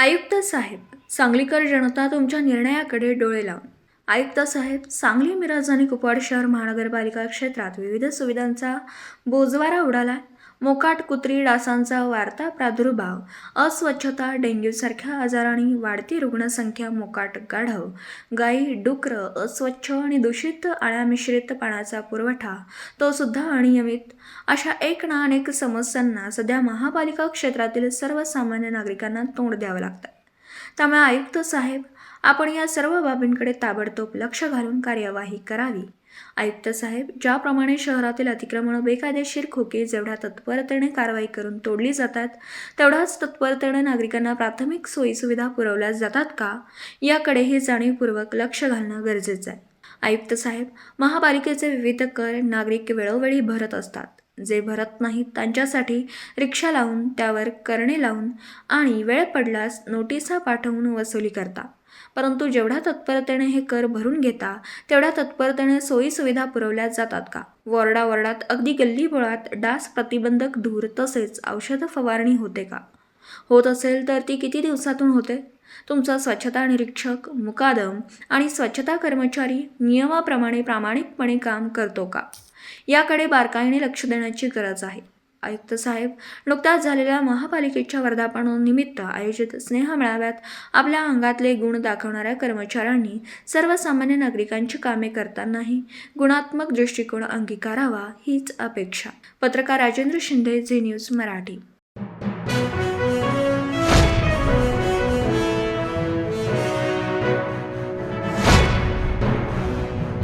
आयुक्त साहेब सांगलीकर जनता तुमच्या निर्णयाकडे डोळे लावून. आयुक्त साहेब सांगली मिरज आणि कुपवाड शहर महानगरपालिका क्षेत्रात विविध सुविधांचा बोजवारा उडाला. मोकाट कुत्री डासांचा वाढता प्रादुर्भाव अस्वच्छता डेंग्यूसारख्या आजारांनी वाढती रुग्णसंख्या मोकाट गाढव गायी डुकरं अस्वच्छ आणि दूषित आळ्या मिश्रित पाण्याचा पुरवठा तो सुद्धा अनियमित. अशा एक ना अनेक समस्यांना सध्या महापालिका क्षेत्रातील सर्वसामान्य नागरिकांना तोंड द्यावं लागतं. त्यामुळे आयुक्त साहेब आपण या सर्व बाबींकडे ताबडतोब लक्ष घालून कार्यवाही करावी. आयुक्त साहेब ज्याप्रमाणे शहरातील अतिक्रमण बेकायदेशीर खोके जेवढ्या तत्परतेने कारवाई करून तोडली जातात तेवढ्याच तत्परतेने नागरिकांना प्राथमिक सोयीसुविधा पुरवल्या जातात का? याकडेही जाणीवपूर्वक लक्ष घालणं गरजेचं आहे. आयुक्त साहेब महापालिकेचे विविध कर नागरिक वेळोवेळी भरत असतात. जे भरत नाहीत त्यांच्यासाठी रिक्षा लावून त्यावर करणे लावून आणि वेळ पडल्यास नोटिसा पाठवून वसुली करता. परंतु जेवढ्या तत्परतेने हे कर भरून घेता तेवढ्या तत्परतेने सोयीसुविधा पुरवल्या जातात का? वॉर्डावॉर्डात अगदी गल्लीबोळात डास प्रतिबंधक धूर तसेच औषध फवारणी होते का? होत असेल तर ती किती दिवसातून होते? तुमचा स्वच्छता निरीक्षक मुकादम आणि स्वच्छता कर्मचारी नियमाप्रमाणे प्रामाणिकपणे काम करतो का? याकडे बारकाईने लक्ष देण्याची गरज आहे. आयुक्त साहेब नुकत्याच झालेल्या महापालिकेच्या वर्धापनानिमित्त आयोजित स्नेह मेळाव्यात आपल्या अंगातले गुण दाखवणाऱ्या कर्मचाऱ्यांनी सर्वसामान्य नागरिकांची कामे करतानाही गुणात्मक दृष्टिकोन अंगीकारावा हीच अपेक्षा. पत्रकार राजेंद्र शिंदे झी न्यूज मराठी.